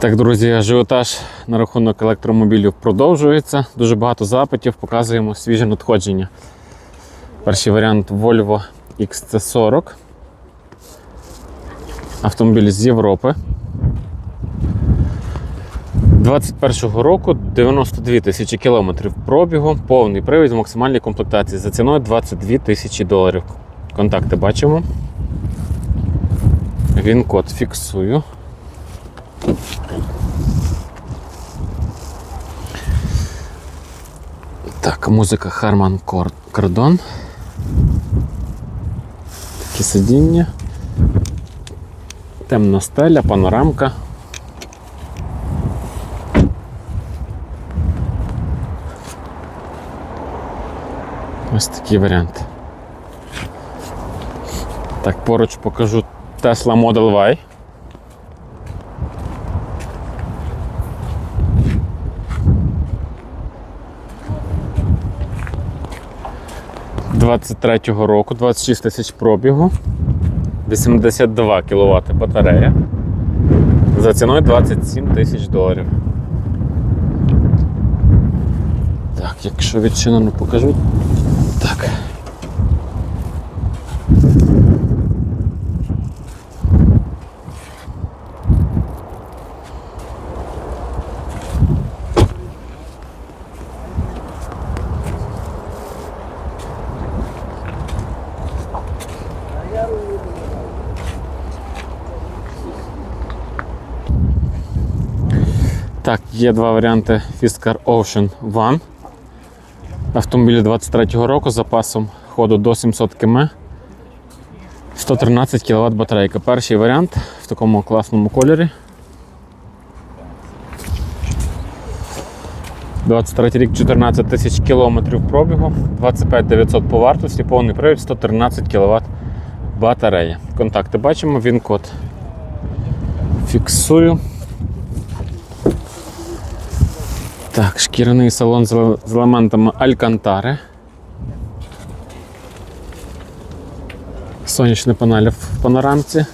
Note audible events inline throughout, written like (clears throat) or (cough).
Так, друзі, ажіотаж на рахунок електромобілів продовжується. Дуже багато запитів, показуємо свіже надходження. Перший варіант Volvo XC40. Автомобіль з Європи. 21-го року 92 тисячі кілометрів пробігу, повний привід в максимальній комплектації за ціною 22 тисячі доларів. Контакти бачимо. Він код фіксую. Так, музика Kor- Kardon. Такі сидіння. Темна стеля, панорамка. Ось такий варіант. Так, поруч покажу Tesla Model Y. Двадцять третього року, 26 тисяч пробігу, 82 кВт батарея. За ціною 27 тисяч доларів. Так, якщо відчинено покажу. Так. Так, є два варіанти Fisker Ocean One. Автомобіль 23-го року з запасом ходу до 700 км. 113 кВт батарейка. Перший варіант в такому класному кольорі. 23 рік 14 тисяч кілометрів пробігу, 25 900 по вартості, повний привід 113 кВт батарея. Контакти бачимо, він код. Фіксую. Так, шкіряний салон з еле- з елементами Алькантари. Сонячні панелі в панорамці.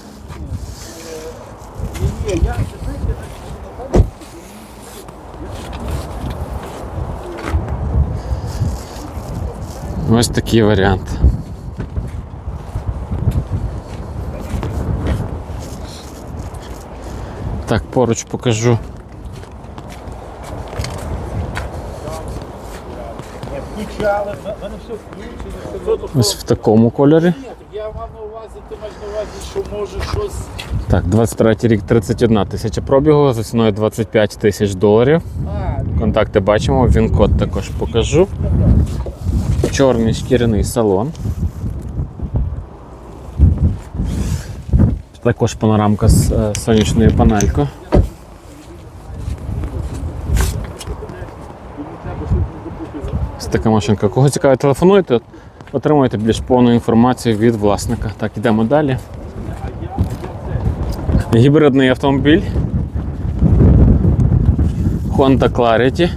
Ось такий варіант. Так, поруч покажу Ось в такому кольорі. Я мав на увазі, ти маєш на увазі, що може щось. Так, 23 рік 31 тисяча пробігу за ціною 25 тисяч доларів. Контакти бачимо, він код також покажу. Чорний шкіряний салон. Також панорамка з е, сонячною панелькою. Ось така машинка. Кого цікавить, телефонуйте, отримуєте більш повну інформацію від власника. Так, йдемо далі. Гібридний автомобіль. Honda Clarity.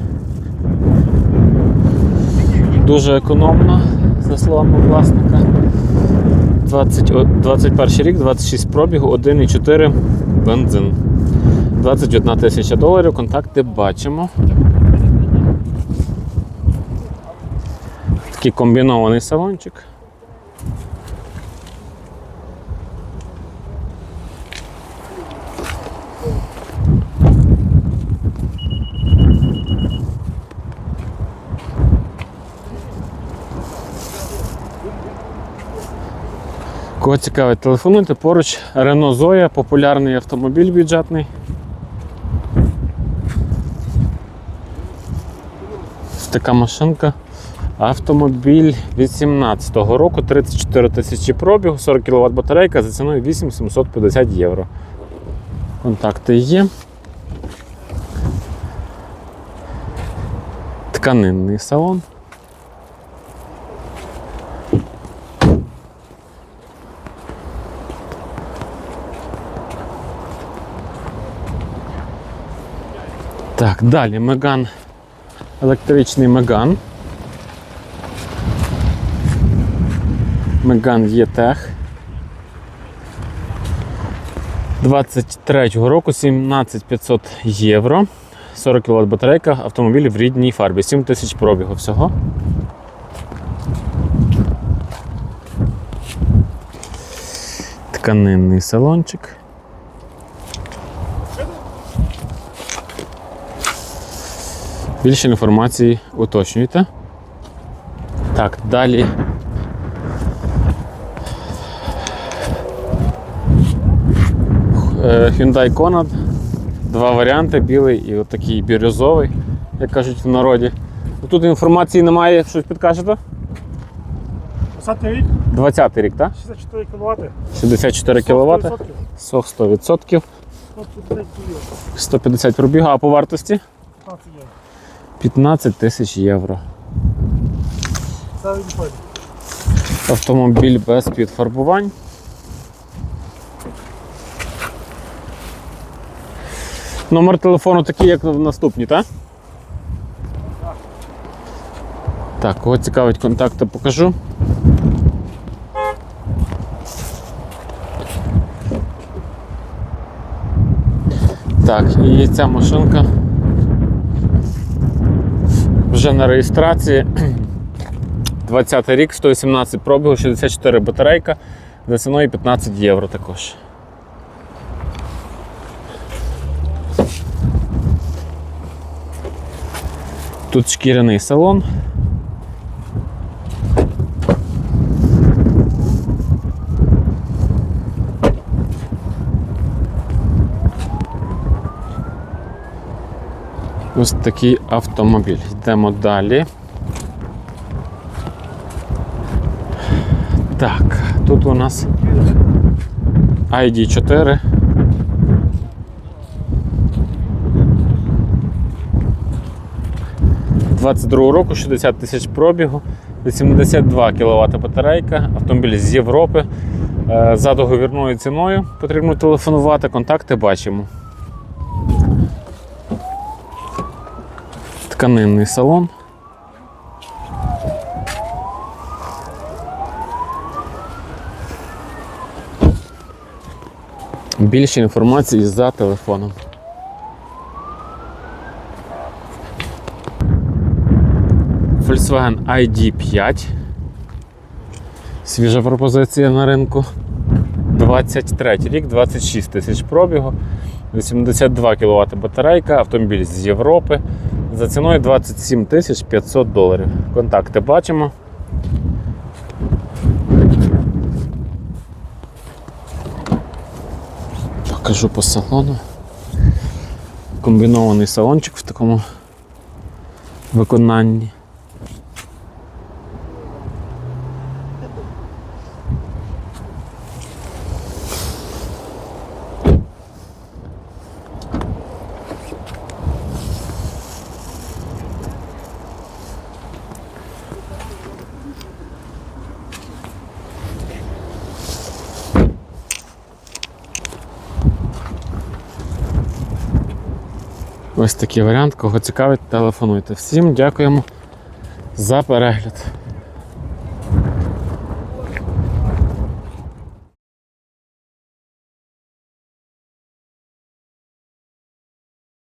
Дуже економно, за словами власника. 20, 21 рік, 26 пробігу, 1,4 бензин. 21 тисяча доларів, контакти бачимо. Такий комбінований салончик. Кого цікавить, телефонуйте поруч Renault Zoya, популярний автомобіль бюджетний. Така машинка. Автомобіль 18-го року, 34 тисячі пробігу, 40 кВт батарейка за ціною 8750 євро. Контакти є. Тканинний салон. Так, далі Меган, електричний Меган. Меган Єтех. 23-го року 17500 євро. 40 кВт батарейка, автомобіль в рідній фарбі. 7 тисяч пробігу всього. Тканинний салончик. Більше інформації уточнюйте. Так, далі. Hyundai Kona. Два варіанти: білий і отакий бірюзовий, як кажуть в народі. Тут інформації немає, щось підкажете? 20 рік, 20 рік, так? 64 кВт. 64 кВт, сох 100%, 150 пробігу, а по вартості 15 євро. 15 тисяч євро. Автомобіль без підфарбувань. Номер телефону такий, як в наступній, так? Так, кого цікавить контакти, покажу. Так, і ця машинка вже на реєстрації. (clears throat) 20 рік, 118 пробігу, 64 батарейка, за ціною 15 євро також. Тут шкіряний салон. Ось такий автомобіль. Йдемо далі. Так, тут у нас ID4. «22 року 60 тисяч пробігу, 82 кВт батарейка, автомобіль з Європи. Е, За договірною ціною потрібно телефонувати, контакти бачимо. Тканинний салон. Більше інформації за телефоном. Volkswagen ID5. Свіжа пропозиція на ринку. 23 рік, 26 тисяч пробігу, 82 кВт батарейка, автомобіль з Європи. За ціною 27 тисяч 500 доларів. Контакти бачимо. Покажу по салону. Комбінований салончик в такому виконанні. Ось такий варіант. Кого цікавить, телефонуйте. Всім дякуємо за перегляд.